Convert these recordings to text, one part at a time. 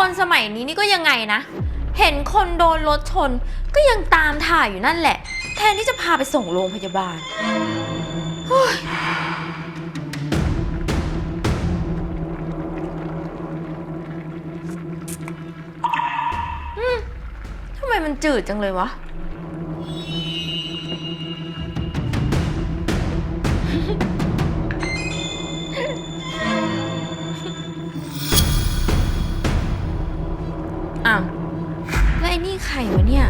คนสมัยนี้นี่ก็ยังไงนะ เห็นคนโดนรถชน ก็ยังตามถ่ายอยู่นั่นแหละ แทนที่จะพาไปส่งโรงพยาบาลเฮ้ยอืมทำไมมันจืดจังเลยวะ อ้าวแล้วไอ้นี่ใครวะเนี่ย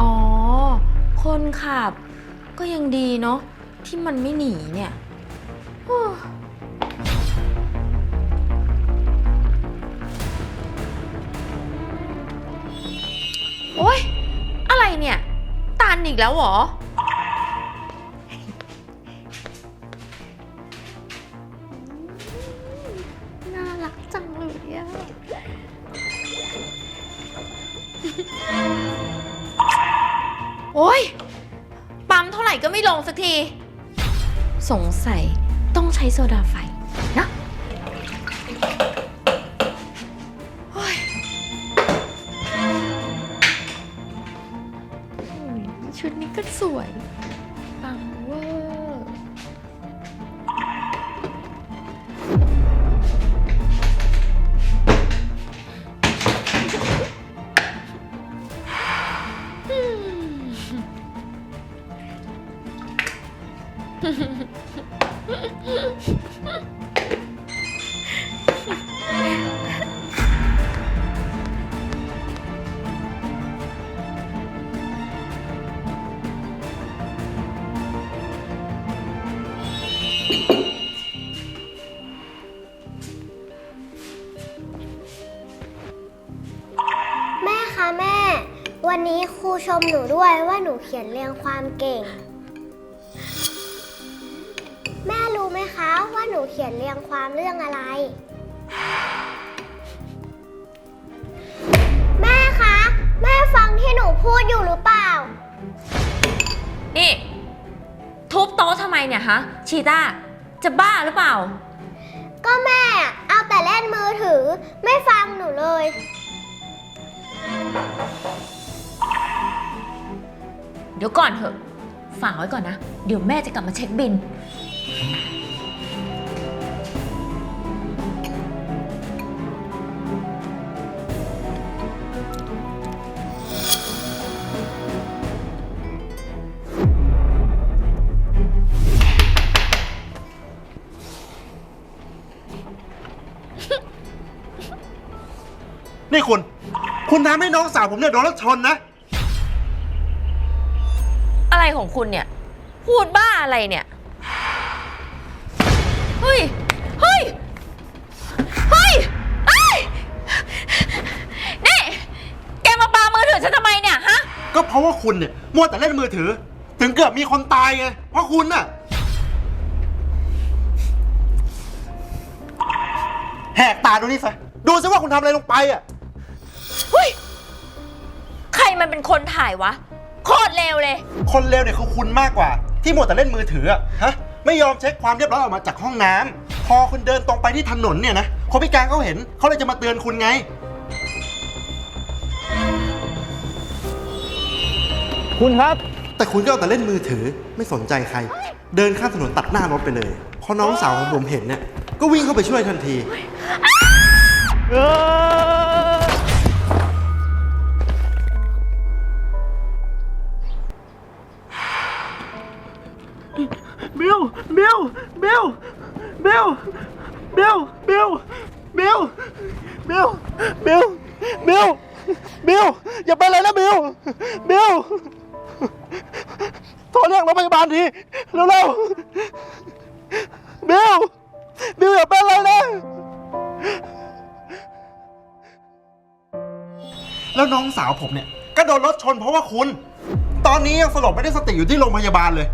อ๋อ คนขับ ก็ยังดีเนาะที่มันไม่หนีเนี่ยโอ้โอ๊ย อะไรเนี่ย ตันอีกแล้วเหรอ โอ๊ยปั๊มเท่าไหร่ก็ไม่ลงสักที สงสัยต้องใช้โซดาไฟนะโอ้ยชุดนี้ก็สวย แม่คะแม่ วันนี้ครูชมหนูด้วยว่าหนูเขียนเรียงความเก่ง รู้ไหมคะว่าหนูเขียนเรียงความเรื่องอะไร แม่คะ แม่ฟังที่หนูพูดอยู่หรือเปล่า นี่ ทุบโต๊ะทำไมเนี่ยฮะ ชีต้า จะบ้าหรือเปล่า ก็แม่เอาแต่เล่นมือถือ ไม่ฟังหนูเลย เดี๋ยวก่อนเถอะ ฝากไว้ก่อนนะ เดี๋ยวแม่จะกลับมาเช็คบินนี่ คุณทำให้น้องสาวผมเนี่ยโดนรถชนนะ อะไรของคุณเนี่ย พูดบ้าอะไรเนี่ย เฮ้ย เฮ้ย เฮ้ยเอ้ยนี่ แกมาปามือถือฉันทำไมเนี่ยฮะ ก็เพราะว่าคุณเนี่ยมัวแต่เล่นมือถือ ถึงเกือบมีคนตายไง เพราะคุณน่ะ แหกตาดูนี่สิดูซิว่าคุณทำอะไรลงไปอะ เฮ้ย ใครมันเป็นคนถ่ายวะ โคตรเลวเลย คนเลวเนี่ยคือคุณมากกว่า ที่มัวแต่เล่นมือถืออะฮะไม่ยอมเช็คความเรียบร้อยออกมาจากห้องน้ำพอคุณเดินตรงไปที่ถนนเนี่ยนะคนพิการเขาเห็นเขาเลยจะมาเตือนคุณไง คุณครับ แต่คุณก็เอาแต่เล่นมือถือไม่สนใจใคร เดินข้ามถนนตัดหน้ารถไปเลยพอน้องสาวของผมเห็นเนี่ยก็วิ่งเข้าไปช่วยทันที เอ บิลบิลบิลบิลบิลบิลบิลบิลบิลบิลอย่าไปเลยนะเบิลบิลโทรเรียกรถพยาบาลทีเร็วๆเบิลบิลอย่าเป็นเลยนะแล้วน้องสาวผมเนี่ยก็โดนรถชนเพราะว่าคุณ ตอนนี้ยังสลบไม่ได้สติอยู่ที่โรงพยาบาลเลย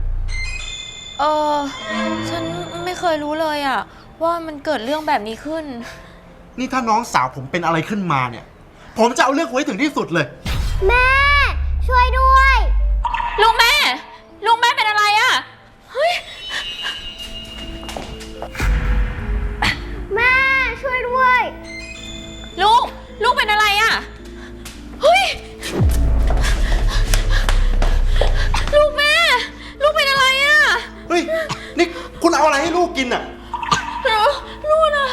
เออฉันไม่เคยรู้เลยอะว่ามันเกิดเรื่องแบบนี้ขึ้น นี่ถ้าน้องสาวผมเป็นอะไรขึ้นมาเนี่ย ผมจะเอาเรื่องไว้ถึงที่สุดเลย แม่ ช่วยด้วย กินอะ รู้นะ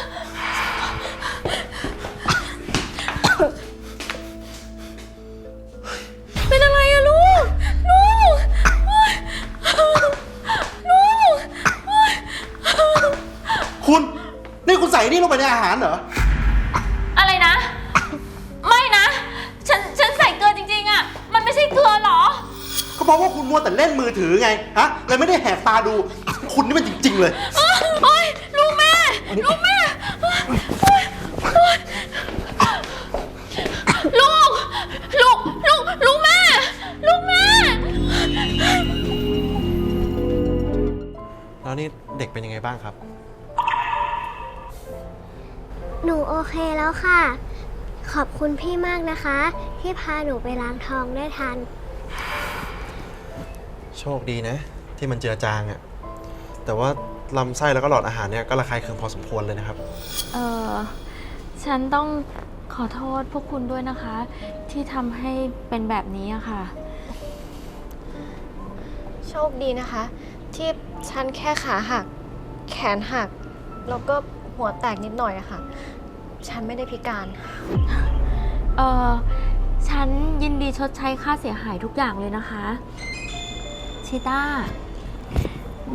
เป็นอะไรอะลูก ลูกลูกคุณ นี่คุณใส่นี่ลงไปในอาหารเหรอ อะไรนะ ไม่นะ ฉัน ฉันใส่เกลือจริงๆอะมันไม่ใช่เกลือเหรอ ก็เพราะว่าคุณมัวแต่เล่นมือถือไง ฮะ เลยไม่ได้แหกตาดู คุณนี่มันจริง ๆ เลยโอ๊ยลูกแม่ ลูกแม่ ลูก ลูก ลูก ลูกแม่ ลูกแม่ แล้วนี่เด็กเป็นยังไงบ้างครับ หนูโอเคแล้วค่ะ ขอบคุณพี่มากนะคะ ที่พาหนูไปล้างทองได้ทัน โชคดีนะ ที่มันเจือจางอะ่ะแต่ว่า ลำไส้แล้วก็หลอดอาหารเนี่ยก็ระคายเคืองพอสมควรเลยนะครับ เออฉันต้องขอโทษพวกคุณด้วยนะคะ ที่ทำให้เป็นแบบนี้อะค่ะ โชคดีนะคะ ที่ฉันแค่ขาหัก แขนหัก แล้วก็หัวแตกนิดหน่อยอะค่ะ ฉันไม่ได้พิการ เออฉันยินดีชดใช้ค่าเสียหายทุกอย่างเลยนะคะ ชิต้า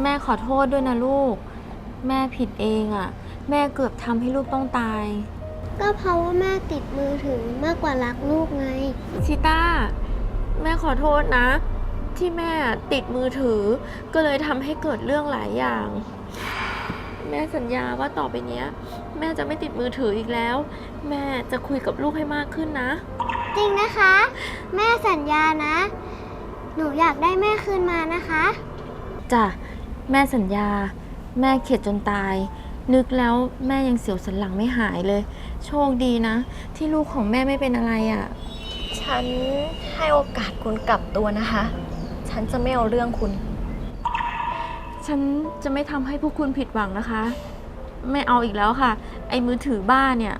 แม่ขอโทษด้วยนะลูก แม่ผิดเองอะ่ะ แม่เกือบทำให้ลูกต้องตาย ก็เพราะว่าแม่ติดมือถือมากกว่ารักลูกไง ชิต้า แม่ขอโทษนะ ที่แม่ติดมือถือ ก็เลยทำให้เกิดเรื่องหลายอย่าง แม่สัญญาว่าต่อไปเนี้ย แม่จะไม่ติดมือถืออีกแล้ว แม่จะคุยกับลูกให้มากขึ้นนะ จริงนะคะ แม่สัญญานะ หนูอยากได้แม่คืนมานะคะ จ้ะ แม่สัญญา แม่เข็ดจนตาย นึกแล้วแม่ยังเสียวสันหลังไม่หายเลย โชคดีนะ ที่ลูกของแม่ไม่เป็นอะไรอะ่ะ ฉันให้โอกาสคุณกลับตัวนะคะ ฉันจะไม่เอาเรื่องคุณ ฉันจะไม่ทำให้พวกคุณผิดหวังนะคะ ไม่เอาอีกแล้วค่ะ ไอ้มือถือบ้านเนี่ย